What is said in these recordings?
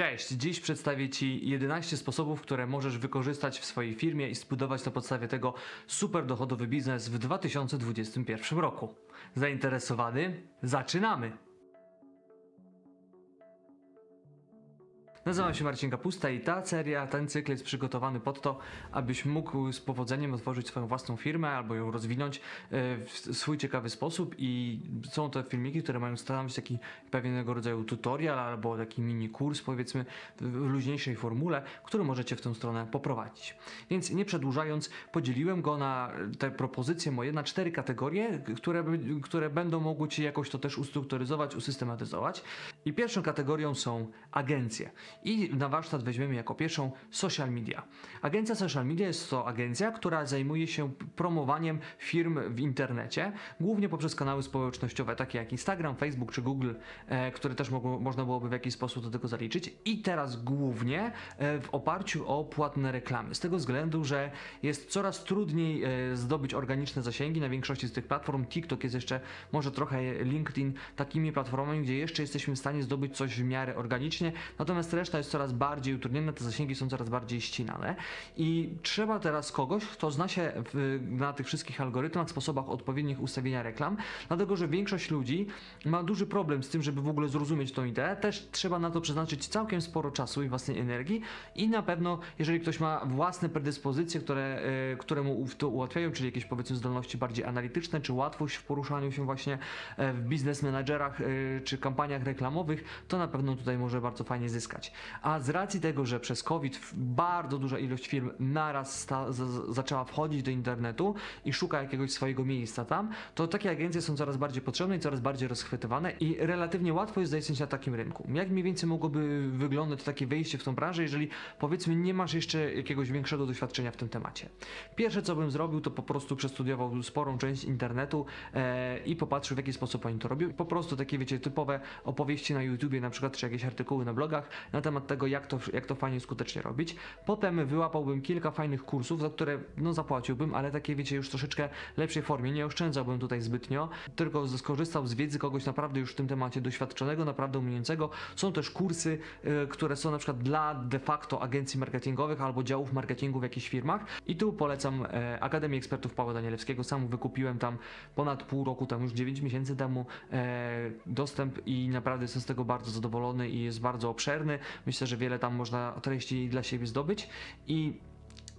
Cześć, dziś przedstawię Ci 11 sposobów, które możesz wykorzystać w swojej firmie i zbudować na podstawie tego super dochodowy biznes w 2021 roku. Zainteresowany? Zaczynamy! Nazywam się Marcin Kapusta i ta seria, ten cykl jest przygotowany pod to, abyś mógł z powodzeniem otworzyć swoją własną firmę albo ją rozwinąć e, w swój ciekawy sposób i są to filmiki, które mają stanowić taki pewnego rodzaju tutorial albo taki mini kurs powiedzmy w luźniejszej formule, który możecie w tę stronę poprowadzić. Więc nie przedłużając, podzieliłem go na te propozycje moje na cztery kategorie, które, które będą mogły Ci jakoś to też ustrukturyzować, usystematyzować. I pierwszą kategorią są agencje. I na warsztat weźmiemy jako pierwszą social media. Agencja social media jest to agencja, która zajmuje się promowaniem firm w internecie, głównie poprzez kanały społecznościowe, takie jak Instagram, Facebook czy Google, e, które też mogło, można byłoby w jakiś sposób do tego zaliczyć. I teraz głównie e, w oparciu o płatne reklamy. Z tego względu, że jest coraz trudniej e, zdobyć organiczne zasięgi na większości z tych platform. TikTok jest jeszcze, może trochę LinkedIn, takimi platformami, gdzie jeszcze jesteśmy w stanie zdobyć coś w miarę organicznie, natomiast reszta jest coraz bardziej utrudniona, te zasięgi są coraz bardziej ścinane i trzeba teraz kogoś, kto zna się w, na tych wszystkich algorytmach, sposobach odpowiednich ustawienia reklam, dlatego że większość ludzi ma duży problem z tym, żeby w ogóle zrozumieć tą ideę. Też trzeba na to przeznaczyć całkiem sporo czasu i własnej energii i na pewno, jeżeli ktoś ma własne predyspozycje, które, e, które mu to ułatwiają, czyli jakieś powiedzmy zdolności bardziej analityczne, czy łatwość w poruszaniu się właśnie e, w biznes menadżerach e, czy kampaniach reklamowych, to na pewno tutaj może bardzo fajnie zyskać. A z racji tego, że przez COVID bardzo duża ilość firm naraz zaczęła wchodzić do internetu i szuka jakiegoś swojego miejsca tam, to takie agencje są coraz bardziej potrzebne i coraz bardziej rozchwytywane i relatywnie łatwo jest zaistnieć na takim rynku. Jak mniej więcej mogłoby wyglądać takie wejście w tą branżę, jeżeli powiedzmy nie masz jeszcze jakiegoś większego doświadczenia w tym temacie? Pierwsze co bym zrobił, to po prostu przestudiował sporą część internetu e, i popatrzył w jaki sposób oni to robią. Po prostu takie wiecie typowe opowieści na YouTubie na przykład, czy jakieś artykuły na blogach na temat tego, jak to, jak to fajnie skutecznie robić. Potem wyłapałbym kilka fajnych kursów, za które no zapłaciłbym, ale takie wiecie już troszeczkę lepszej formie. Nie oszczędzałbym tutaj zbytnio, tylko skorzystał z wiedzy kogoś naprawdę już w tym temacie doświadczonego, naprawdę umiejącego. Są też kursy, y, które są na przykład dla de facto agencji marketingowych albo działów marketingu w jakichś firmach. I tu polecam e, Akademię Ekspertów Pawła Danielewskiego. Sam wykupiłem tam ponad pół roku temu, już 9 miesięcy temu e, dostęp i naprawdę jestem z tego bardzo zadowolony i jest bardzo obszerny. Myślę, że wiele tam można treści dla siebie zdobyć i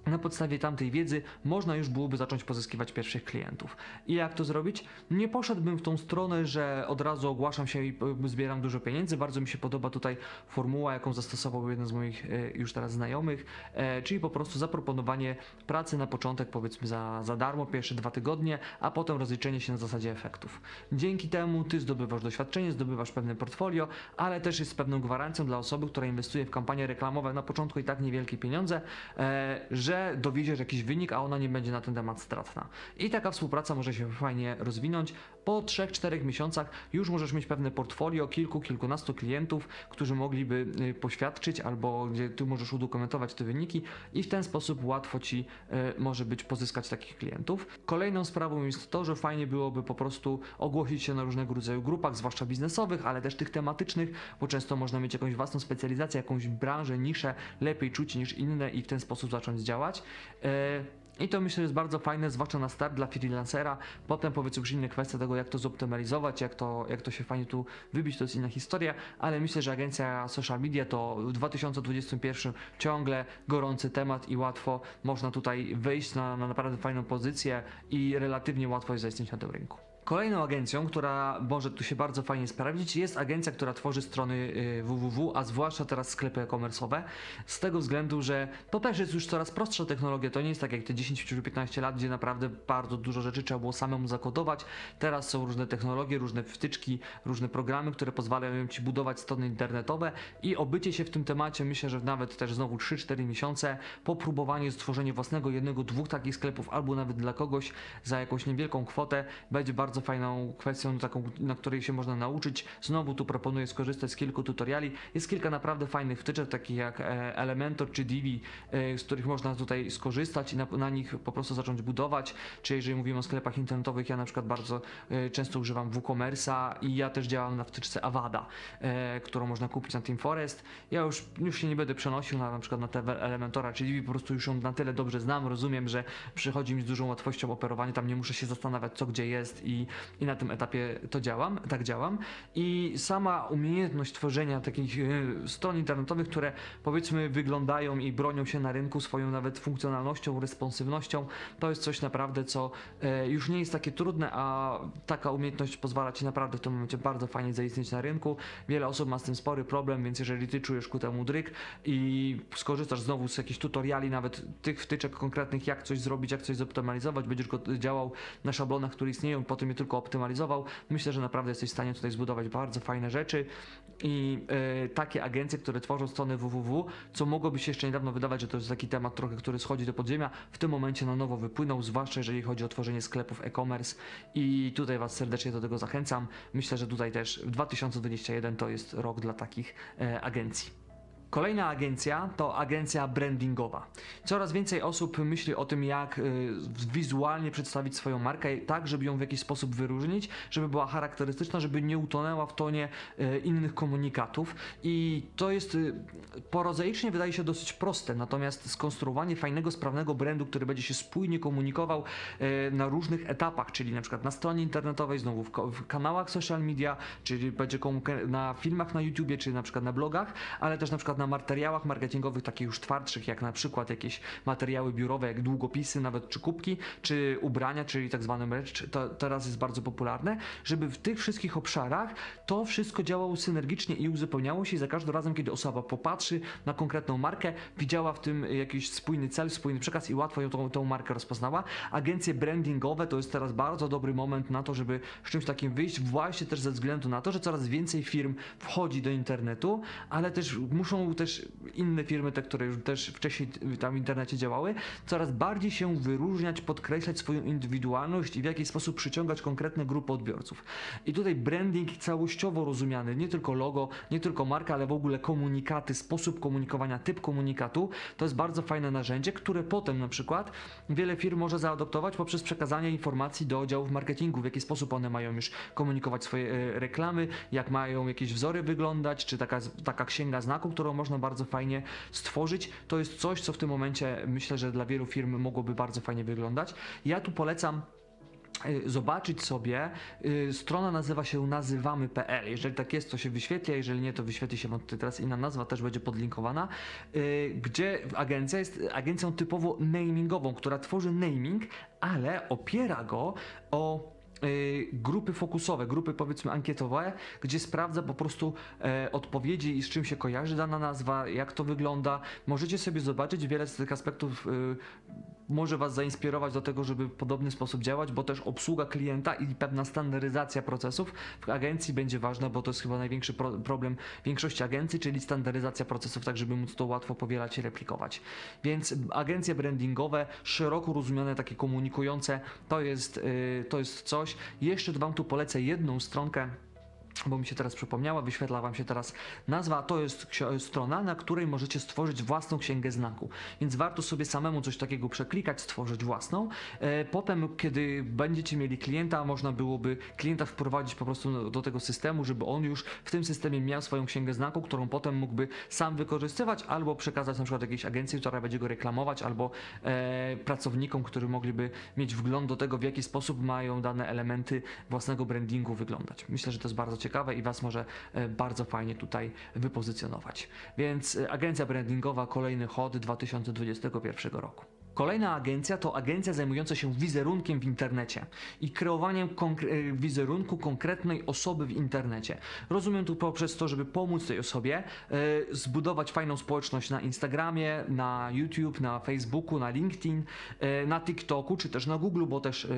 na podstawie tamtej wiedzy można już byłoby zacząć pozyskiwać pierwszych klientów. I jak to zrobić? Nie poszedłbym w tą stronę, że od razu ogłaszam się i y, zbieram dużo pieniędzy. Bardzo mi się podoba tutaj formuła, jaką zastosował jeden z moich y, już teraz znajomych, e, czyli po prostu zaproponowanie pracy na początek powiedzmy za, za darmo, pierwsze dwa tygodnie, a potem rozliczenie się na zasadzie efektów. Dzięki temu ty zdobywasz doświadczenie, zdobywasz pewne portfolio, ale też jest pewną gwarancją dla osoby, która inwestuje w kampanie reklamowe na początku i tak niewielkie pieniądze, e, że dowiedziesz jakiś wynik, a ona nie będzie na ten temat stratna. I taka współpraca może się fajnie rozwinąć. Po 3-4 miesiącach już możesz mieć pewne portfolio kilku, kilkunastu klientów, którzy mogliby y, poświadczyć albo gdzie ty możesz udokumentować te wyniki i w ten sposób łatwo ci y, może być pozyskać takich klientów. Kolejną sprawą jest to, że fajnie byłoby po prostu ogłosić się na różnego rodzaju grupach, zwłaszcza biznesowych, ale też tych tematycznych, bo często można mieć jakąś własną specjalizację, jakąś branżę, niszę lepiej czuć niż inne i w ten sposób zacząć działać. I to myślę, jest bardzo fajne, zwłaszcza na start dla freelancera. Potem powiedzmy już inne kwestie tego, jak to zoptymalizować, jak to, jak to się fajnie tu wybić, to jest inna historia, ale myślę, że agencja social media to w 2021 ciągle gorący temat i łatwo można tutaj wejść na, na naprawdę fajną pozycję i relatywnie łatwo jest zaistnieć na tym rynku. Kolejną agencją, która może tu się bardzo fajnie sprawdzić, jest agencja, która tworzy strony y, www, a zwłaszcza teraz sklepy e-commerce'owe. Z tego względu, że to też jest już coraz prostsza technologia. To nie jest tak jak te 10 czy 15 lat, gdzie naprawdę bardzo dużo rzeczy trzeba było samemu zakodować. Teraz są różne technologie, różne wtyczki, różne programy, które pozwalają ci budować strony internetowe i obycie się w tym temacie, myślę, że nawet też znowu 3-4 miesiące po próbowaniu stworzenia własnego jednego, dwóch takich sklepów, albo nawet dla kogoś za jakąś niewielką kwotę, będzie bardzo bardzo fajną kwestią, taką, na której się można nauczyć. Znowu tu proponuję skorzystać z kilku tutoriali. Jest kilka naprawdę fajnych wtyczek, takich jak e, Elementor czy Divi, e, z których można tutaj skorzystać i na, na nich po prostu zacząć budować. Czy jeżeli mówimy o sklepach internetowych, ja na przykład bardzo e, często używam WooCommerce'a i ja też działam na wtyczce Avada, którą można kupić na Team Forest. Ja już, już się nie będę przenosił na, na przykład na te Elementora czy Divi, po prostu już ją na tyle dobrze znam, rozumiem, że przychodzi mi z dużą łatwością operowanie, tam nie muszę się zastanawiać co gdzie jest i, i na tym etapie to działam, tak działam. I sama umiejętność tworzenia takich e, stron internetowych, które powiedzmy wyglądają i bronią się na rynku swoją nawet funkcjonalnością, responsywnością, to jest coś naprawdę, co e, już nie jest takie trudne, a taka umiejętność pozwala Ci naprawdę w tym momencie bardzo fajnie zaistnieć na rynku. Wiele osób ma z tym spory problem, więc jeżeli Ty czujesz ku temu dryk i skorzystasz znowu z jakichś tutoriali, nawet tych wtyczek konkretnych, jak coś zrobić, jak coś zoptymalizować, będziesz go działał na szablonach, które istnieją, potem je tylko optymalizował, myślę, że naprawdę jesteś w stanie tutaj zbudować bardzo fajne rzeczy i e, takie agencje, które tworzą strony www, co mogłoby się jeszcze niedawno wydawać, że to jest taki temat trochę, który schodzi do podziemia, w tym momencie na nowo wypłynął, zwłaszcza jeżeli chodzi o tworzenie sklepów e-commerce i tutaj Was serdecznie do tego zachęcam. Myślę, że tutaj też 2021 to jest rok dla takich e, agencji. Kolejna agencja to agencja brandingowa. Coraz więcej osób myśli o tym, jak y, wizualnie przedstawić swoją markę, tak żeby ją w jakiś sposób wyróżnić, żeby była charakterystyczna, żeby nie utonęła w tonie y, innych komunikatów. I to jest y, prozaicznie wydaje się dosyć proste, natomiast skonstruowanie fajnego, sprawnego brandu, który będzie się spójnie komunikował na różnych etapach, czyli na przykład na stronie internetowej, znowu w, kanałach social media, czyli będzie na filmach na YouTubie, czy na przykład na blogach, ale też na przykład na materiałach marketingowych takich już twardszych, jak na przykład jakieś materiały biurowe, jak długopisy nawet, czy kubki, czy ubrania, czyli tak zwany merch, to teraz jest bardzo popularne, żeby w tych wszystkich obszarach to wszystko działało synergicznie i uzupełniało się i za każdym razem, kiedy osoba popatrzy na konkretną markę, widziała w tym jakiś spójny cel, spójny przekaz i łatwo ją tą, tą markę rozpoznała. Agencje brandingowe to jest teraz bardzo dobry moment na to, żeby z czymś takim wyjść, właśnie też ze względu na to, że coraz więcej firm wchodzi do internetu, ale też muszą też inne firmy, te, które już też wcześniej tam w internecie działały, coraz bardziej się wyróżniać, podkreślać swoją indywidualność i w jakiś sposób przyciągać konkretne grupy odbiorców. I tutaj branding całościowo rozumiany, nie tylko logo, nie tylko marka, ale w ogóle komunikaty, sposób komunikowania, typ komunikatu, to jest bardzo fajne narzędzie, które potem na przykład wiele firm może zaadoptować poprzez przekazanie informacji do oddziałów marketingu, w jaki sposób one mają już komunikować swoje e, reklamy, jak mają jakieś wzory wyglądać, czy taka, taka księga znaków, którą można bardzo fajnie stworzyć. To jest coś, co w tym momencie myślę, że dla wielu firm mogłoby bardzo fajnie wyglądać. Ja tu polecam y, zobaczyć sobie. y, Strona nazywa się nazywamy.pl. Jeżeli tak jest, to się wyświetla, jeżeli nie, to wyświetli się teraz inna nazwa, też będzie podlinkowana, y, gdzie agencja jest agencją typowo namingową, która tworzy naming, ale opiera go o grupy fokusowe, grupy powiedzmy ankietowe, gdzie sprawdza po prostu e, odpowiedzi i z czym się kojarzy dana nazwa, jak to wygląda. Możecie sobie zobaczyć wiele z tych aspektów y, może Was zainspirować do tego, żeby w podobny sposób działać, bo też obsługa klienta i pewna standaryzacja procesów w agencji będzie ważna, bo to jest chyba największy pro problem większości agencji, czyli standaryzacja procesów, tak żeby móc to łatwo powielać i replikować. Więc agencje brandingowe, szeroko rozumiane, takie komunikujące, to jest, yy, to jest coś. Jeszcze Wam tu polecę jedną stronkę bo mi się teraz przypomniała, wyświetla Wam się teraz nazwa, to jest strona, na której możecie stworzyć własną księgę znaku. Więc warto sobie samemu coś takiego przeklikać, stworzyć własną. E, Potem, kiedy będziecie mieli klienta, można byłoby klienta wprowadzić po prostu do tego systemu, żeby on już w tym systemie miał swoją księgę znaku, którą potem mógłby sam wykorzystywać, albo przekazać na przykład jakiejś agencji, która będzie go reklamować, albo e, pracownikom, którzy mogliby mieć wgląd do tego, w jaki sposób mają dane elementy własnego brandingu wyglądać. Myślę, że to jest bardzo ciekawe i Was może e, bardzo fajnie tutaj wypozycjonować. Więc e, agencja brandingowa, kolejny hot 2021 roku. Kolejna agencja to agencja zajmująca się wizerunkiem w internecie i kreowaniem konkre- e, wizerunku konkretnej osoby w internecie. Rozumiem tu poprzez to, żeby pomóc tej osobie e, zbudować fajną społeczność na Instagramie, na YouTube, na Facebooku, na LinkedIn, e, na TikToku, czy też na Google, bo też e,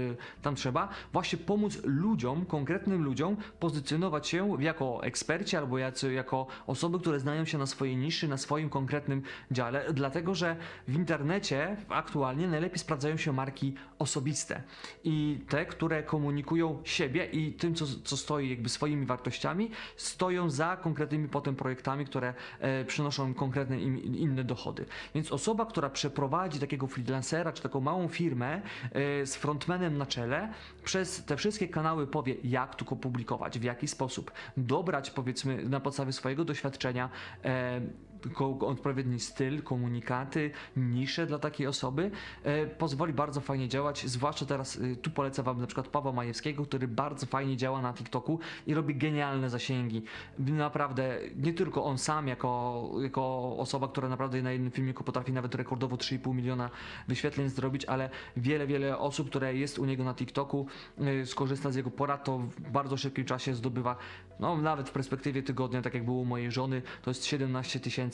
tam trzeba właśnie pomóc ludziom, konkretnym ludziom pozycjonować się jako eksperci albo jacy, jako osoby, które znają się na swojej niszy, na swoim konkretnym dziale, dlatego że w internecie, aktualnie najlepiej sprawdzają się marki osobiste i te, które komunikują siebie i tym, co, co stoi jakby swoimi wartościami, stoją za konkretnymi potem projektami, które e, przynoszą konkretne im, inne dochody. Więc osoba, która przeprowadzi takiego freelancera czy taką małą firmę e, z frontmanem na czele, przez te wszystkie kanały powie, jak tu publikować, w jaki sposób, dobrać powiedzmy na podstawie swojego doświadczenia e, odpowiedni styl, komunikaty, nisze dla takiej osoby, e, pozwoli bardzo fajnie działać, zwłaszcza teraz e, tu polecę wam na przykład Pawła Majewskiego, który bardzo fajnie działa na TikToku i robi genialne zasięgi. Naprawdę, nie tylko on sam jako, jako osoba, która naprawdę na jednym filmiku potrafi nawet rekordowo 3,5 miliona wyświetleń zrobić, ale wiele, wiele osób, które jest u niego na TikToku, e, skorzysta z jego porad, to w bardzo szybkim czasie zdobywa, no nawet w perspektywie tygodnia, tak jak było u mojej żony, to jest 17 tysięcy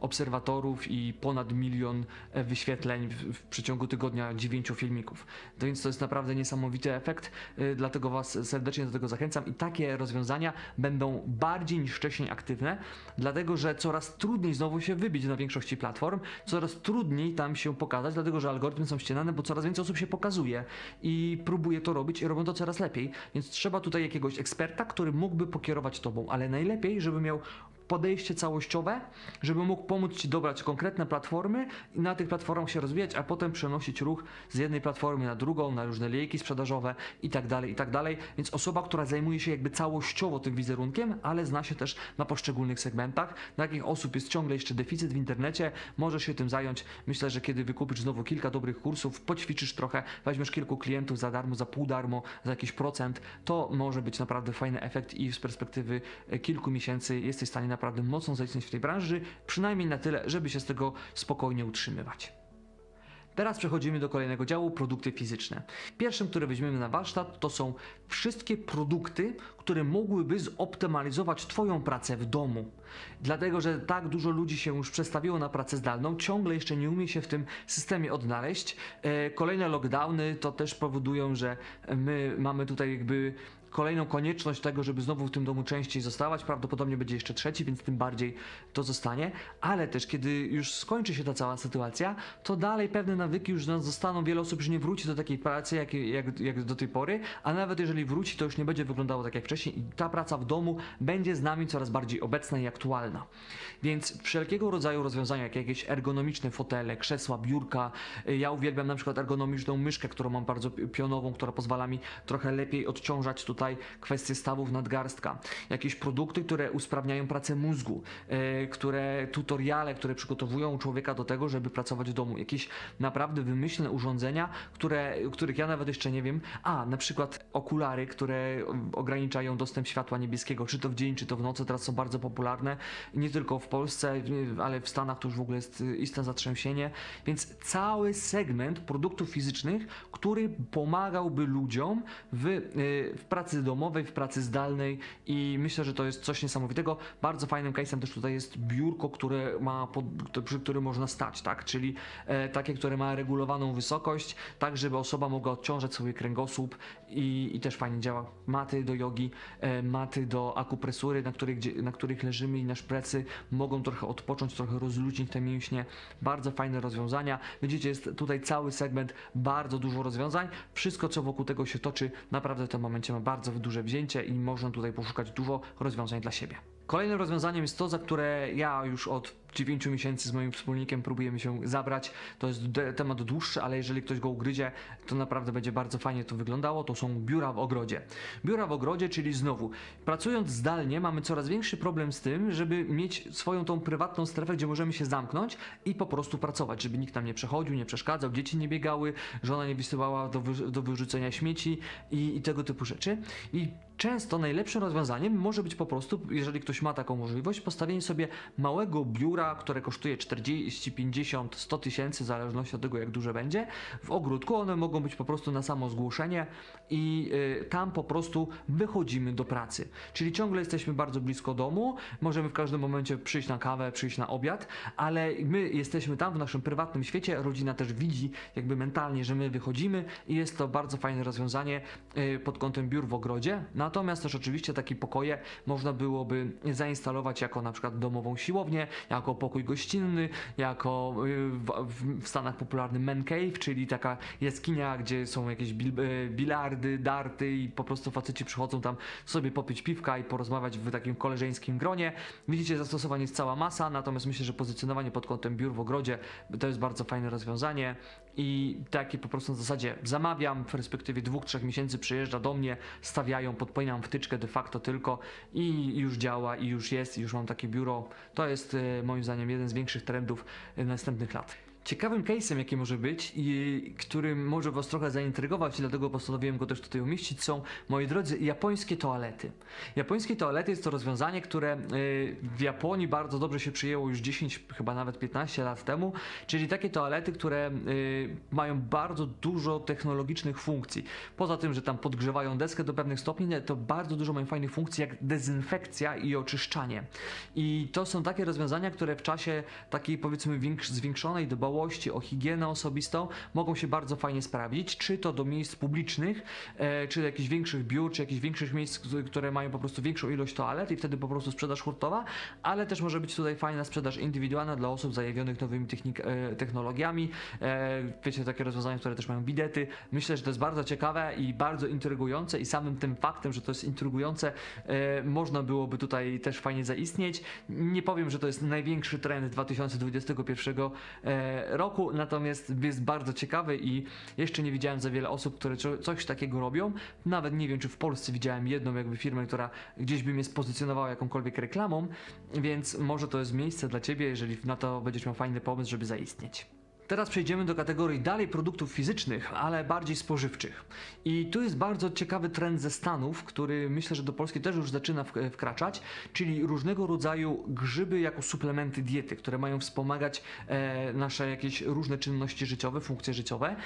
obserwatorów i ponad milion e, wyświetleń w, w przeciągu tygodnia 9 filmików. To więc to jest naprawdę niesamowity efekt, e, dlatego Was serdecznie do tego zachęcam i takie rozwiązania będą bardziej niż wcześniej aktywne, dlatego że coraz trudniej znowu się wybić na większości platform, coraz trudniej tam się pokazać, dlatego że algorytmy są ścienane, bo coraz więcej osób się pokazuje i próbuje to robić i robią to coraz lepiej, więc trzeba tutaj jakiegoś eksperta, który mógłby pokierować Tobą, ale najlepiej, żeby miał podejście całościowe, żeby mógł pomóc Ci dobrać konkretne platformy i na tych platformach się rozwijać, a potem przenosić ruch z jednej platformy na drugą, na różne lejki sprzedażowe i tak dalej, i tak dalej. Więc osoba, która zajmuje się jakby całościowo tym wizerunkiem, ale zna się też na poszczególnych segmentach. Takich osób jest ciągle jeszcze deficyt w internecie, możesz się tym zająć. Myślę, że kiedy wykupisz znowu kilka dobrych kursów, poćwiczysz trochę, weźmiesz kilku klientów za darmo, za pół darmo, za jakiś procent, to może być naprawdę fajny efekt i z perspektywy e, kilku miesięcy jesteś w stanie naprawdę mocno zaistnieć w tej branży, przynajmniej na tyle, żeby się z tego spokojnie utrzymywać. Teraz przechodzimy do kolejnego działu produkty fizyczne. Pierwszym, który weźmiemy na warsztat, to są wszystkie produkty, które mogłyby zoptymalizować Twoją pracę w domu. Dlatego, że tak dużo ludzi się już przestawiło na pracę zdalną, ciągle jeszcze nie umie się w tym systemie odnaleźć. E, Kolejne lockdowny to też powodują, że my mamy tutaj jakby kolejną konieczność tego, żeby znowu w tym domu częściej zostawać. Prawdopodobnie będzie jeszcze trzeci, więc tym bardziej to zostanie. Ale też, kiedy już skończy się ta cała sytuacja, to dalej pewne nawyki już nas zostaną. Wiele osób już nie wróci do takiej pracy, jak, jak, jak do tej pory, a nawet jeżeli wróci, to już nie będzie wyglądało tak jak wcześniej i ta praca w domu będzie z nami coraz bardziej obecna i aktualna. Więc wszelkiego rodzaju rozwiązania, jak jakieś ergonomiczne fotele, krzesła, biurka. Ja uwielbiam na przykład ergonomiczną myszkę, którą mam bardzo pionową, która pozwala mi trochę lepiej odciążać tutaj kwestie stawów nadgarstka. Jakieś produkty, które usprawniają pracę mózgu, e, które tutoriale, które przygotowują człowieka do tego, żeby pracować w domu. Jakieś naprawdę wymyślne urządzenia, które, których ja nawet jeszcze nie wiem. A, na przykład okulary, które ograniczają dostęp światła niebieskiego, czy to w dzień, czy to w nocy, teraz są bardzo popularne. Nie tylko w Polsce, ale w Stanach to już w ogóle jest istne zatrzęsienie. Więc cały segment produktów fizycznych, który pomagałby ludziom w, y, w pracy domowej, w pracy zdalnej i myślę, że to jest coś niesamowitego. Bardzo fajnym case'em też tutaj jest biurko, które ma pod, przy którym można stać, tak? Czyli e, takie, które ma regulowaną wysokość, tak żeby osoba mogła odciążać swój kręgosłup i, i też fajnie działa. Maty do jogi, e, maty do akupresury, na których, na których leżymy i nasz plecy mogą trochę odpocząć, trochę rozluźnić te mięśnie. Bardzo fajne rozwiązania. Widzicie, jest tutaj cały segment, bardzo dużo rozwiązań. Wszystko, co wokół tego się toczy, naprawdę w tym momencie ma bardzo duże wzięcie i można tutaj poszukać dużo rozwiązań dla siebie. Kolejnym rozwiązaniem jest to, za które ja już od 9 miesięcy z moim wspólnikiem próbujemy się zabrać. To jest temat dłuższy, ale jeżeli ktoś go ugryzie, to naprawdę będzie bardzo fajnie to wyglądało. To są biura w ogrodzie. Biura w ogrodzie, czyli znowu, pracując zdalnie, mamy coraz większy problem z tym, żeby mieć swoją tą prywatną strefę, gdzie możemy się zamknąć i po prostu pracować, żeby nikt nam nie przechodził, nie przeszkadzał, dzieci nie biegały, żona nie wysyłała do, wy- do wyrzucenia śmieci i, i tego typu rzeczy. I często najlepszym rozwiązaniem może być po prostu, jeżeli ktoś ma taką możliwość, postawienie sobie małego biura, które kosztuje 40, 50, 100 tysięcy, w zależności od tego, jak duże będzie, w ogródku. One mogą być po prostu na samo zgłoszenie i y, tam po prostu wychodzimy do pracy. Czyli ciągle jesteśmy bardzo blisko domu, możemy w każdym momencie przyjść na kawę, przyjść na obiad, ale my jesteśmy tam w naszym prywatnym świecie, rodzina też widzi jakby mentalnie, że my wychodzimy i jest to bardzo fajne rozwiązanie y, pod kątem biur w ogrodzie. Natomiast też oczywiście takie pokoje można byłoby zainstalować jako na przykład domową siłownię, jako jako pokój gościnny, jako y, w, w, Stanach popularny man cave, czyli taka jaskinia, gdzie są jakieś bil, y, bilardy, darty i po prostu faceci przychodzą tam sobie popić piwka i porozmawiać w takim koleżeńskim gronie. Widzicie, zastosowań jest cała masa, natomiast myślę, że pozycjonowanie pod kątem biur w ogrodzie to jest bardzo fajne rozwiązanie i takie po prostu na zasadzie zamawiam, w perspektywie dwóch, trzech miesięcy przyjeżdża do mnie, stawiają, podpinam wtyczkę de facto tylko i już działa i już jest i już mam takie biuro. To jest e, moim zdaniem jeden z większych trendów e, następnych lat. Ciekawym case'em, jaki może być i którym może Was trochę zaintrygować, dlatego postanowiłem go też tutaj umieścić, są, moi drodzy, japońskie toalety. Japońskie toalety jest to rozwiązanie, które y, w Japonii bardzo dobrze się przyjęło już 10, chyba nawet 15 lat temu, czyli takie toalety, które y, mają bardzo dużo technologicznych funkcji. Poza tym, że tam podgrzewają deskę do pewnych stopni, to bardzo dużo mają fajnych funkcji, jak dezynfekcja i oczyszczanie. I to są takie rozwiązania, które w czasie takiej powiedzmy większ- zwiększonej dbałości o higienę osobistą mogą się bardzo fajnie sprawdzić, czy to do miejsc publicznych, e, czy do jakichś większych biur, czy jakichś większych miejsc, które mają po prostu większą ilość toalet i wtedy po prostu sprzedaż hurtowa, ale też może być tutaj fajna sprzedaż indywidualna dla osób zajawionych nowymi e, technologiami. E, wiecie, takie rozwiązania, które też mają bidety. Myślę, że to jest bardzo ciekawe i bardzo intrygujące i samym tym faktem, że to jest intrygujące, można byłoby tutaj też fajnie zaistnieć. Nie powiem, że to jest największy trend 2021 e, roku, natomiast jest bardzo ciekawy i jeszcze nie widziałem za wiele osób, które co- coś takiego robią. Nawet nie wiem, czy w Polsce widziałem jedną jakby firmę, która gdzieś by mnie spozycjonowała jakąkolwiek reklamą, więc może to jest miejsce dla Ciebie, jeżeli na to będziesz miał fajny pomysł, żeby zaistnieć. Teraz przejdziemy do kategorii dalej produktów fizycznych, ale bardziej spożywczych. I tu jest bardzo ciekawy trend ze Stanów, który myślę, że do Polski też już zaczyna wk- wkraczać, czyli różnego rodzaju grzyby jako suplementy diety, które mają wspomagać e, nasze jakieś różne czynności życiowe, funkcje życiowe.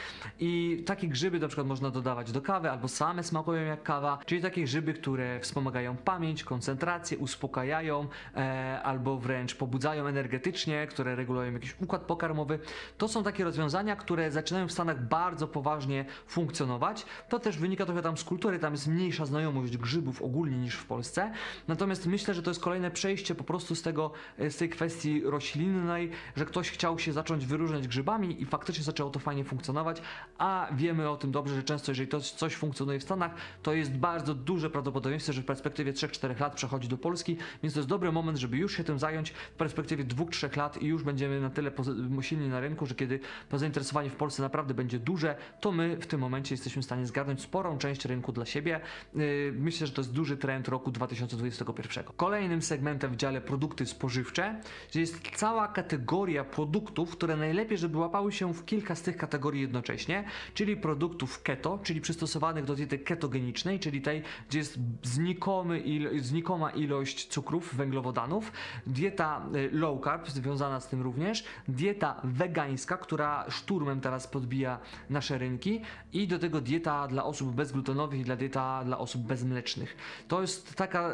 I takie grzyby na przykład można dodawać do kawy, albo same smakują jak kawa, czyli takie grzyby, które wspomagają pamięć, koncentrację, uspokajają, e, albo wręcz pobudzają energetycznie, które regulują jakiś układ pokarmowy. To są takie rozwiązania, które zaczynają w Stanach bardzo poważnie funkcjonować. To też wynika trochę tam z kultury, tam jest mniejsza znajomość grzybów ogólnie niż w Polsce. Natomiast myślę, że to jest kolejne przejście po prostu z tego, e, z tej kwestii roślinnej, że ktoś chciał się zacząć wyróżniać grzybami i faktycznie zaczęło to fajnie funkcjonować, a wiemy o tym dobrze, że często jeżeli to coś funkcjonuje w Stanach, to jest bardzo duże prawdopodobieństwo, że w perspektywie 3-4 lat przechodzi do Polski, więc to jest dobry moment, żeby już się tym zająć w perspektywie 2-3 lat i już będziemy na tyle silni na rynku, że kiedy to zainteresowanie w Polsce naprawdę będzie duże, to my w tym momencie jesteśmy w stanie zgarnąć sporą część rynku dla siebie. Yy, Myślę, że to jest duży trend roku 2021. Kolejnym segmentem w dziale produkty spożywcze jest cała kategoria produktów, które najlepiej, żeby łapały się w kilka z tych kategorii jednocześnie, czyli produktów keto, czyli przystosowanych do diety ketogenicznej, czyli tej, gdzie jest znikomy il, znikoma ilość cukrów, węglowodanów, dieta y, low carb, związana z tym również, dieta wegańska, która szturmem teraz podbija nasze rynki i do tego dieta dla osób bezglutenowych i dla dieta dla osób bezmlecznych. To jest taka,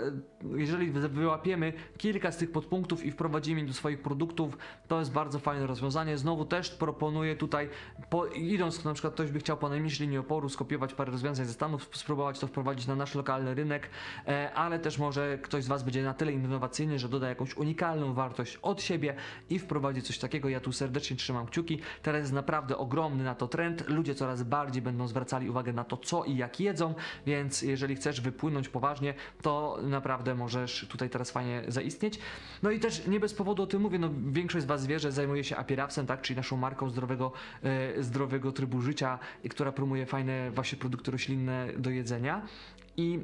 jeżeli wy- wyłapiemy kilka z tych podpunktów i wprowadzimy do swoich produktów, to jest bardzo fajne rozwiązanie. Znowu też proponuję tutaj, po, idąc na przykład ktoś by chciał po najmniejszej linii oporu skopiować parę rozwiązań ze Stanów, spróbować to wprowadzić na nasz lokalny rynek, e, ale też może ktoś z Was będzie na tyle innowacyjny, że doda jakąś unikalną wartość od siebie i wprowadzi coś takiego. Ja tu serdecznie trzymam kciuki. Teraz jest naprawdę ogromny na to trend. Ludzie coraz bardziej będą zwracali uwagę na to, co i jak jedzą, więc jeżeli chcesz wypłynąć poważnie, to naprawdę możesz tutaj teraz fajnie zaistnieć. No i też nie bez powodu o tym mówię, no większość z Was wie, że zajmuje się Apierawsem, tak, czyli naszą marką zdrowego, e, zdrowego trybu życia, która promuje fajne właśnie produkty roślinne do jedzenia. I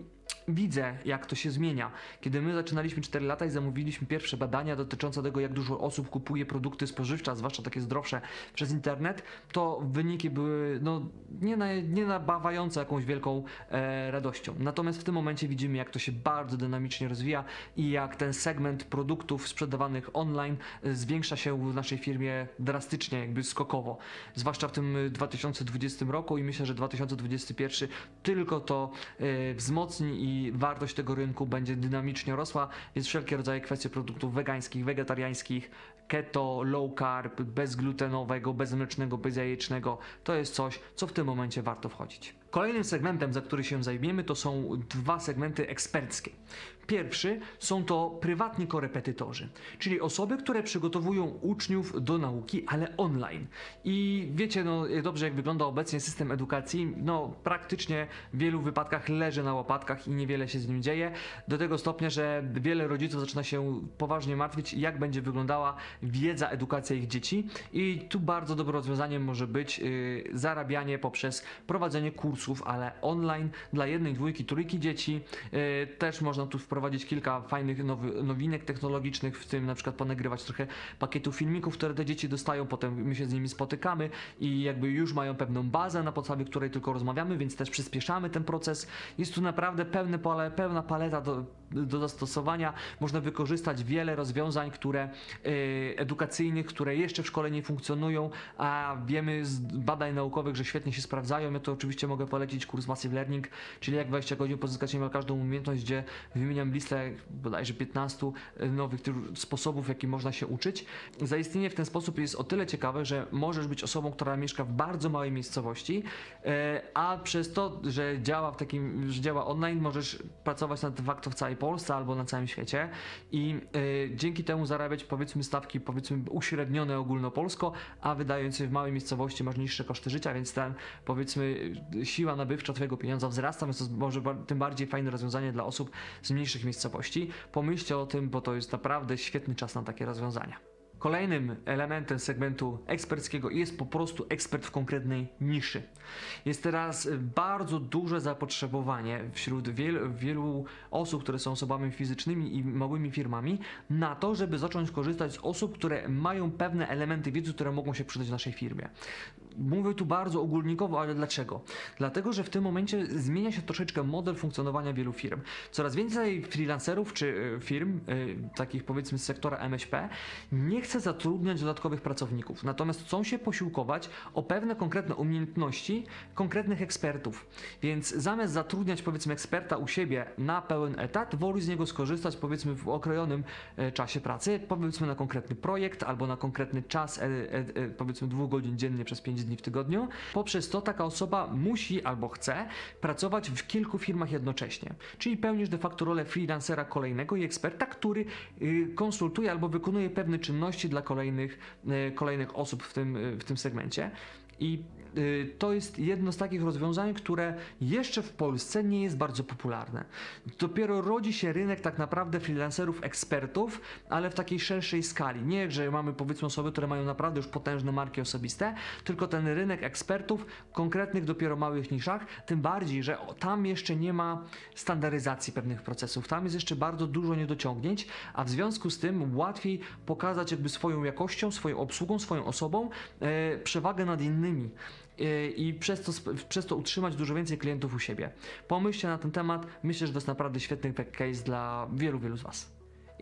widzę, jak to się zmienia. Kiedy my zaczynaliśmy 4 lata i zamówiliśmy pierwsze badania dotyczące tego, jak dużo osób kupuje produkty spożywcze, zwłaszcza takie zdrowsze przez internet, to wyniki były no, nie, na, nie nabawające jakąś wielką e, radością. Natomiast w tym momencie widzimy, jak to się bardzo dynamicznie rozwija i jak ten segment produktów sprzedawanych online e, zwiększa się w naszej firmie drastycznie, jakby skokowo. Zwłaszcza w tym e, 2020 roku i myślę, że 2021 tylko to e, wzmocni i wartość tego rynku będzie dynamicznie rosła, więc wszelkie rodzaje kwestie produktów wegańskich, wegetariańskich, keto, low carb, bezglutenowego, bezmlecznego, bezjajecznego, to jest coś, co w tym momencie warto wchodzić. Kolejnym segmentem, za który się zajmiemy, to są dwa segmenty eksperckie. Pierwszy są to prywatni korepetytorzy, czyli osoby, które przygotowują uczniów do nauki, ale online. I wiecie no, dobrze, jak wygląda obecnie system edukacji. No, praktycznie w wielu wypadkach leży na łopatkach i niewiele się z nim dzieje. Do tego stopnia, że wiele rodziców zaczyna się poważnie martwić, jak będzie wyglądała wiedza, edukacja ich dzieci. I tu bardzo dobrym rozwiązaniem może być yy, zarabianie poprzez prowadzenie kursów, ale online dla jednej, dwójki, trójki dzieci. Yy, też można tu wprowadzić kilka fajnych nowy, nowinek technologicznych, w tym na przykład ponagrywać trochę pakietów filmików, które te dzieci dostają, potem my się z nimi spotykamy i jakby już mają pewną bazę, na podstawie której tylko rozmawiamy, więc też przyspieszamy ten proces. Jest tu naprawdę pełne pole, pełna paleta do, do zastosowania. Można wykorzystać wiele rozwiązań, które yy, edukacyjnych, które jeszcze w szkole nie funkcjonują, a wiemy z badań naukowych, że świetnie się sprawdzają. Ja to oczywiście mogę polecić kurs Massive Learning, czyli jak 20 godzin pozyskać niemal każdą umiejętność, gdzie wymieniam listę bodajże 15 nowych tych sposobów, w można się uczyć. Zaistnienie w ten sposób jest o tyle ciekawe, że możesz być osobą, która mieszka w bardzo małej miejscowości, e, a przez to, że działa w takim, że działa online, możesz pracować na de facto w całej Polsce albo na całym świecie i e, dzięki temu zarabiać powiedzmy stawki powiedzmy uśrednione ogólnopolsko, a wydając w małej miejscowości masz niższe koszty życia, więc ten powiedzmy siła nabywcza twojego pieniądza wzrasta, więc to może tym bardziej fajne rozwiązanie dla osób z mniejszych miejscowości. Pomyślcie o tym, bo to jest naprawdę świetny czas na takie rozwiązania. Kolejnym elementem segmentu eksperckiego jest po prostu ekspert w konkretnej niszy. Jest teraz bardzo duże zapotrzebowanie wśród wielu, wielu osób, które są osobami fizycznymi i małymi firmami, na to, żeby zacząć korzystać z osób, które mają pewne elementy wiedzy, które mogą się przydać naszej firmie. Mówię tu bardzo ogólnikowo, ale dlaczego? Dlatego, że w tym momencie zmienia się troszeczkę model funkcjonowania wielu firm. Coraz więcej freelancerów czy y, firm, y, takich powiedzmy z sektora MŚP, nie chce zatrudniać dodatkowych pracowników, natomiast chcą się posiłkować o pewne konkretne umiejętności konkretnych ekspertów. Więc zamiast zatrudniać powiedzmy eksperta u siebie na pełen etat, woli z niego skorzystać powiedzmy w okrojonym e, czasie pracy, powiedzmy na konkretny projekt albo na konkretny czas, e, e, e, powiedzmy dwóch godzin dziennie przez 5 dni w tygodniu. Poprzez to taka osoba musi albo chce pracować w kilku firmach jednocześnie. Czyli pełnisz de facto rolę freelancera kolejnego i eksperta, który y, konsultuje albo wykonuje pewne czynności dla kolejnych, y, kolejnych osób w tym, y, w tym segmencie. I y, to jest jedno z takich rozwiązań, które jeszcze w Polsce nie jest bardzo popularne. Dopiero rodzi się rynek tak naprawdę freelancerów, ekspertów, ale w takiej szerszej skali. Nie, że mamy powiedzmy osoby, które mają naprawdę już potężne marki osobiste, tylko ten rynek ekspertów w konkretnych dopiero małych niszach, tym bardziej, że tam jeszcze nie ma standaryzacji pewnych procesów, tam jest jeszcze bardzo dużo niedociągnięć, a w związku z tym łatwiej pokazać jakby swoją jakością, swoją obsługą, swoją osobą e, przewagę nad innymi e, i przez to, przez to utrzymać dużo więcej klientów u siebie. Pomyślcie na ten temat, myślę, że to jest naprawdę świetny case dla wielu, wielu z Was.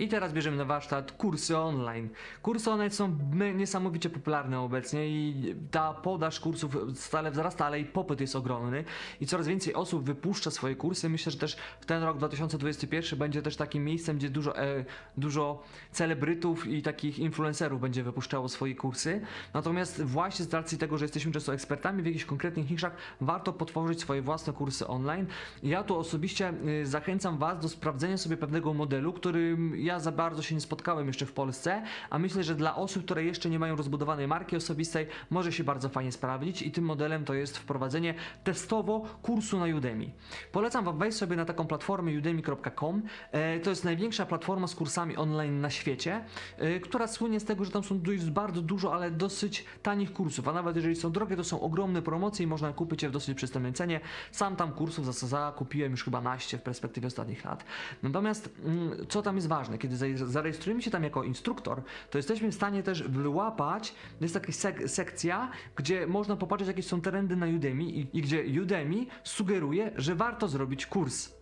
I teraz bierzemy na warsztat kursy online. Kursy online są niesamowicie popularne obecnie i ta podaż kursów stale wzrasta, ale i popyt jest ogromny i coraz więcej osób wypuszcza swoje kursy. Myślę, że też w ten rok 2021 będzie też takim miejscem, gdzie dużo, e, dużo celebrytów i takich influencerów będzie wypuszczało swoje kursy. Natomiast właśnie z racji tego, że jesteśmy często ekspertami w jakichś konkretnych niszach, warto potworzyć swoje własne kursy online. Ja tu osobiście y, zachęcam Was do sprawdzenia sobie pewnego modelu, którym ja za bardzo się nie spotkałem jeszcze w Polsce, a myślę, że dla osób, które jeszcze nie mają rozbudowanej marki osobistej, może się bardzo fajnie sprawdzić i tym modelem to jest wprowadzenie testowo kursu na Udemy. Polecam Wam wejść sobie na taką platformę udemy.com. E, To jest największa platforma z kursami online na świecie, e, która słynie z tego, że tam są bardzo dużo, ale dosyć tanich kursów, a nawet jeżeli są drogie, to są ogromne promocje i można kupić je w dosyć przystępnej cenie. Sam tam kursów za za kupiłem już chyba naście w perspektywie ostatnich lat. Natomiast mm, co tam jest ważne, kiedy za- zarejestrujemy się tam jako instruktor, to jesteśmy w stanie też wyłapać, jest taka sek- sekcja, gdzie można popatrzeć jakie są trendy na Udemy i, i gdzie Udemy sugeruje, że warto zrobić kurs.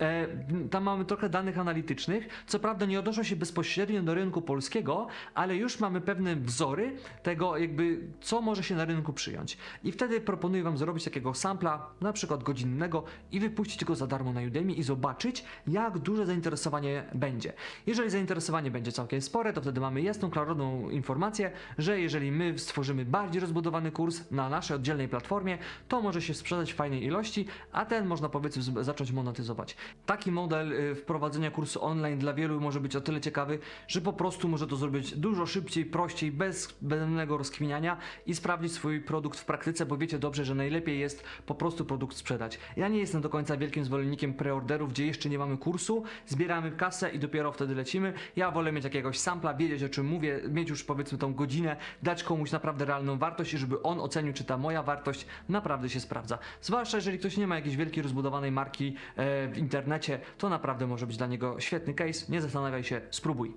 E, tam mamy trochę danych analitycznych. Co prawda nie odnoszą się bezpośrednio do rynku polskiego, ale już mamy pewne wzory tego, jakby co może się na rynku przyjąć. I wtedy proponuję Wam zrobić takiego sampla, na przykład godzinnego, i wypuścić go za darmo na Udemy i zobaczyć, jak duże zainteresowanie będzie. Jeżeli zainteresowanie będzie całkiem spore, to wtedy mamy jasną, klarowną informację, że jeżeli my stworzymy bardziej rozbudowany kurs na naszej oddzielnej platformie, to może się sprzedać w fajnej ilości, a ten można powiedzmy zacząć monetyzować. Taki model y, wprowadzenia kursu online dla wielu może być o tyle ciekawy, że po prostu może to zrobić dużo szybciej, prościej, bez zbędnego rozkminiania i sprawdzić swój produkt w praktyce, bo wiecie dobrze, że najlepiej jest po prostu produkt sprzedać. Ja nie jestem do końca wielkim zwolennikiem preorderów, gdzie jeszcze nie mamy kursu, zbieramy kasę i dopiero wtedy lecimy. Ja wolę mieć jakiegoś sampla, wiedzieć o czym mówię, mieć już powiedzmy tą godzinę, dać komuś naprawdę realną wartość i żeby on ocenił, czy ta moja wartość naprawdę się sprawdza. Zwłaszcza jeżeli ktoś nie ma jakiejś wielkiej rozbudowanej marki e, w internecie, to naprawdę może być dla niego świetny case. Nie zastanawiaj się, spróbuj.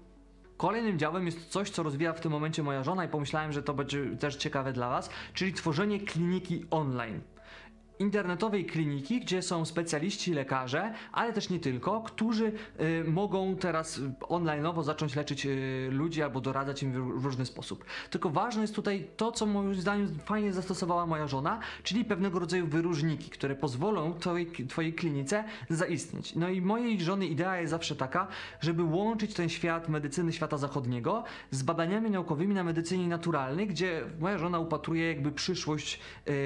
Kolejnym działem jest coś, co rozwija w tym momencie moja żona i pomyślałem, że to będzie też ciekawe dla Was, czyli tworzenie kliniki online. Internetowej kliniki, gdzie są specjaliści, lekarze, ale też nie tylko, którzy y, mogą teraz online'owo zacząć leczyć y, ludzi albo doradzać im w, ró- w różny sposób. Tylko ważne jest tutaj to, co moim zdaniem fajnie zastosowała moja żona, czyli pewnego rodzaju wyróżniki, które pozwolą twojej, twojej klinice zaistnieć. No i mojej żony idea jest zawsze taka, żeby łączyć ten świat medycyny świata zachodniego z badaniami naukowymi na medycynie naturalnej, gdzie moja żona upatruje jakby przyszłość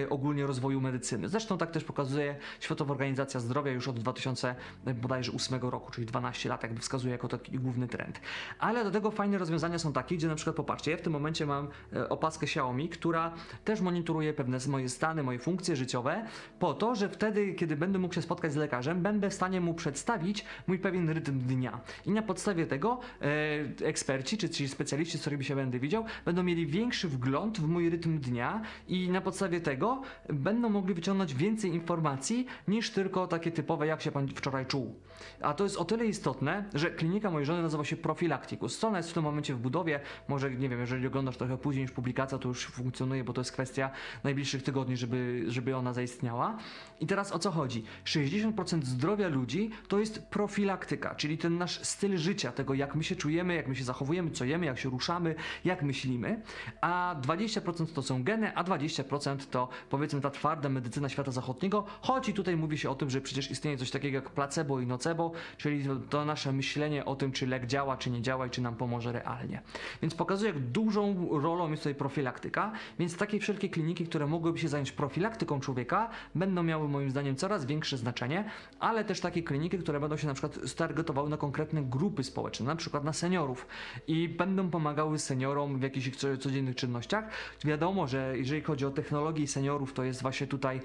e, ogólnie rozwoju medycyny. Zresztą tak też pokazuje Światowa Organizacja Zdrowia już od 2000 bodajże 8 roku, czyli 12 lat jakby wskazuje jako taki główny trend. Ale do tego fajne rozwiązania są takie, gdzie na przykład popatrzcie, ja w tym momencie mam e, opaskę Xiaomi, która też monitoruje pewne moje stany, moje funkcje życiowe, po to, że wtedy, kiedy będę mógł się spotkać z lekarzem, będę w stanie mu przedstawić mój pewien rytm dnia. I na podstawie tego e, eksperci, czy ci specjaliści, z którymi się będę widział, będą mieli większy wgląd w mój rytm dnia i na podstawie tego będą mogli wyciągnąć więcej informacji niż tylko takie typowe, jak się pan wczoraj czuł. A to jest o tyle istotne, że klinika mojej żony nazywa się Profilacticus. Strona jest w tym momencie w budowie, może nie wiem, jeżeli oglądasz trochę później niż publikacja, to już funkcjonuje, bo to jest kwestia najbliższych tygodni, żeby, żeby ona zaistniała. I teraz o co chodzi? 60% zdrowia ludzi to jest profilaktyka, czyli ten nasz styl życia, tego jak my się czujemy, jak my się zachowujemy, co jemy, jak się ruszamy, jak myślimy, a 20% to są geny, a 20% to powiedzmy ta twarda medycyna świata zachodniego, choć i tutaj mówi się o tym, że przecież istnieje coś takiego jak placebo i nocebo, czyli to, nasze myślenie o tym, czy lek działa, czy nie działa i czy nam pomoże realnie. Więc pokazuje, jak dużą rolą jest tutaj profilaktyka, więc takie wszelkie kliniki, które mogłyby się zająć profilaktyką człowieka, będą miały moim zdaniem coraz większe znaczenie, ale też takie kliniki, które będą się na przykład stargetowały na konkretne grupy społeczne, na przykład na seniorów i będą pomagały seniorom w jakichś ich co- codziennych czynnościach. Wiadomo, że jeżeli chodzi o technologię seniorów, to jest właśnie tutaj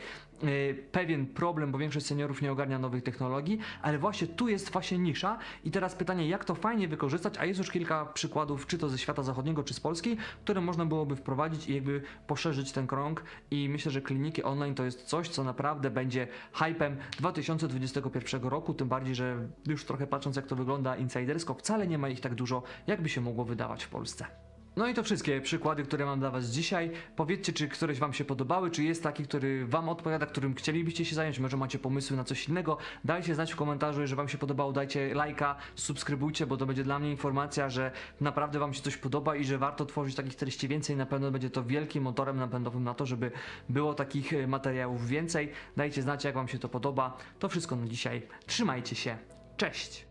pewien problem, bo większość seniorów nie ogarnia nowych technologii, ale właśnie tu jest właśnie nisza. I teraz pytanie, jak to fajnie wykorzystać, a jest już kilka przykładów, czy to ze świata zachodniego, czy z Polski, które można byłoby wprowadzić i jakby poszerzyć ten krąg. I myślę, że kliniki online to jest coś, co naprawdę będzie hypem 2021 roku, tym bardziej, że już trochę patrząc jak to wygląda insidersko, wcale nie ma ich tak dużo, jakby się mogło wydawać w Polsce. No i to wszystkie przykłady, które mam dla Was dzisiaj. Powiedzcie, czy któreś Wam się podobały, czy jest taki, który Wam odpowiada, którym chcielibyście się zająć, może macie pomysły na coś innego. Dajcie znać w komentarzu, jeżeli Wam się podobało, dajcie lajka, subskrybujcie, bo to będzie dla mnie informacja, że naprawdę Wam się coś podoba i że warto tworzyć takich treści więcej. Na pewno będzie to wielkim motorem napędowym na to, żeby było takich e, materiałów więcej. Dajcie znać, jak Wam się to podoba. To wszystko na dzisiaj. Trzymajcie się. Cześć!